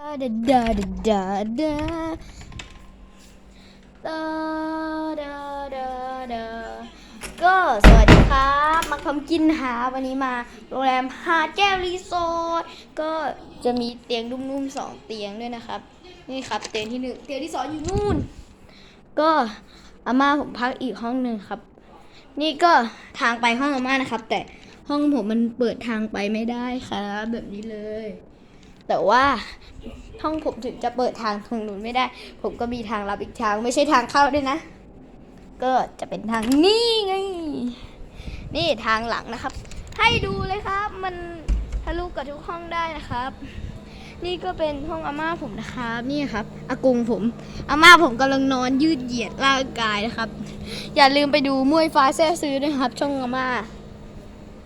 ดาดาดาดาดาดาดาดาก็สวัสดีครับมาคำกินหาวันนี้มาโรงแรมหาแก้วรีสอร์ทก็จะมีเตียงนุ่มๆสองเตียงด้วยนะครับ นี่ครับเตียงที่หนึ่งเตียงที่สองอยู่นู่น ก็อาม่าผมพักอีกห้องหนึ่งครับ นี่ก็ทางไปห้องอาม่านะครับ แต่ห้องผมมันเปิดทางไปไม่ได้ครับแบบนี้เลย แต่ว่าห้องผมถึงจะเปิดทางตรงนู้นไม่ได้ ผมก็มีทางลับอีกทางไม่ใช่ทางเข้าด้วยนะ ก็จะเป็นทางนี้ไง นี่ทางหลังนะครับ ให้ดูเลยครับ มันทะลุกับทุกห้องได้นะครับ นี่ก็เป็นห้องอาม่าผมนะครับ นี่ครับอากงผมอาม่าผมกำลังนอนยืดเหยียดร่างกายนะครับ อย่าลืมไปดูมวยฟ้าแซ่ซื้อด้วยครับ ช่องอาม่า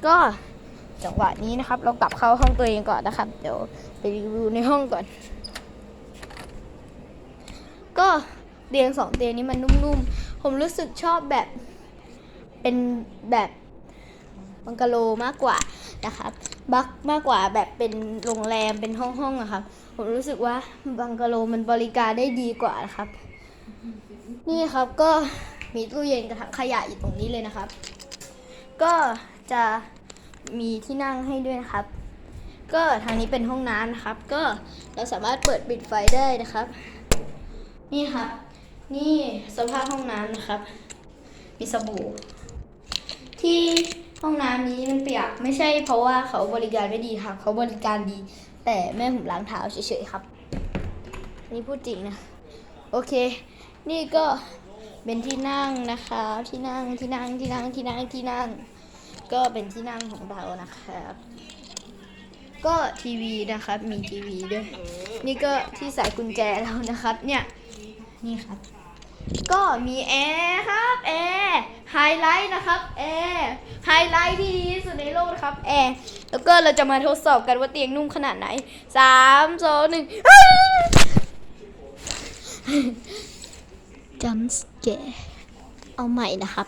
ก็ จังหวะนี้นะครับ เรากลับเข้าห้องตัวเองก่อนนะครับ เดี๋ยวไปรีวิวในห้องก่อน ก็เตียงสองเตียงนี้มันนุ่มๆ ผมรู้สึกชอบแบบเป็นแบบบังกะโลมากกว่านะครับบักมากกว่าแบบเป็นโรงแรมเป็นห้องๆอะครับ ผมรู้สึกว่าบังกะโลมันบริการได้ดีกว่านะครับ นี่ครับก็มีตู้เย็นกับถังขยะอยู่ตรงนี้เลยนะครับ ก็จะ มีที่นั่งให้ด้วยนะครับ ก็ทางนี้เป็นห้องน้ำนะครับ ก็เราสามารถเปิดปิดไฟได้นะครับ นี่ครับ นี่สภาพห้องน้ำนะครับ มีสบู่ ที่ห้องน้ำนี้มันเปียกไม่ใช่เพราะว่าเขาบริการไม่ดีครับเขาบริการดี แต่แม่ผมล้างเท้าเฉยๆครับ นี่พูดจริงนะ โอเค นี่ก็เป็นที่นั่งนะคะ ที่นั่งที่นั่งที่นั่งที่นั่งที่นั่ง ก็เป็นที่นั่งของเรานะครับ ก็ทีวีนะครับ มีทีวีด้วย นี่ก็ที่ใส่กุญแจเรานะครับ เนี่ย นี่ครับ ก็มีแอร์ครับแอร์ไฮไลท์นะครับแอร์ไฮไลท์ที่ดีที่สุดในโลกนะครับแอร์แล้วก็เราจะมาทดสอบกันว่าเตียงนุ่มขนาดไหนสามสองหนึ่งจัมส์แกเอาใหม่นะครับ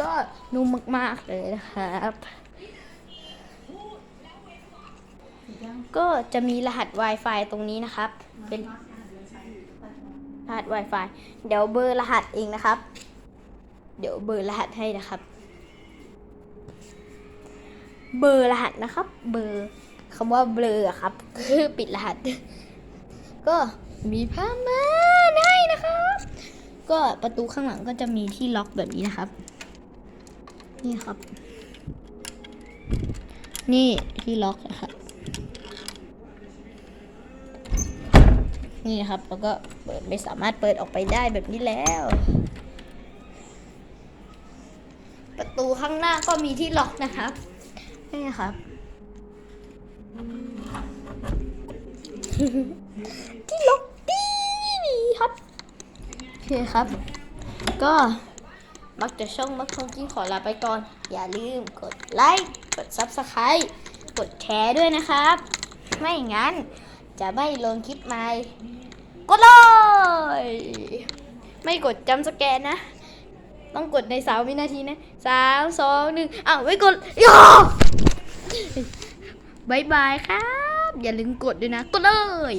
ก็นุ่มมาก ๆ เลยนะครับ ก็จะมีรหัส Wi-Fi ตรงนี้นะครับ เป็นรหัส Wi-Fi เดี๋ยวเบอร์รหัสเองนะครับ เดี๋ยวเบอร์รหัสให้นะครับ เบอร์รหัสนะครับ เบอร์คำว่าเบลออะครับ คือปิดรหัส ก็มีผ้าม่านให้นะครับ ก็ประตูข้างหลังก็จะมีที่ล็อกแบบนี้นะครับ นี่ครับ นี่ที่ล็อกนะครับนี่นะครับแล้วก็เปิดไม่สามารถเปิดออกไปได้แบบนี้แล้ว ประตูข้างหน้าก็มีที่ล็อกนะครับนี่ครับที่ล็อก เคครับ ก็มักจะช่องมักคงกินขอลาไปก่อน อย่าลืมกดไลค์กด Subscribe กดแชร์ด้วยนะครับ ไม่งั้นจะไม่ลงคลิปใหม่กดเลย ไม่กดจำสแกนนะ ต้องกดในสามวินาทีนะสามสองหนึ่งอ้าวไม่กดย่อบายบายครับ อย่าลืมกดด้วยนะ กดเลย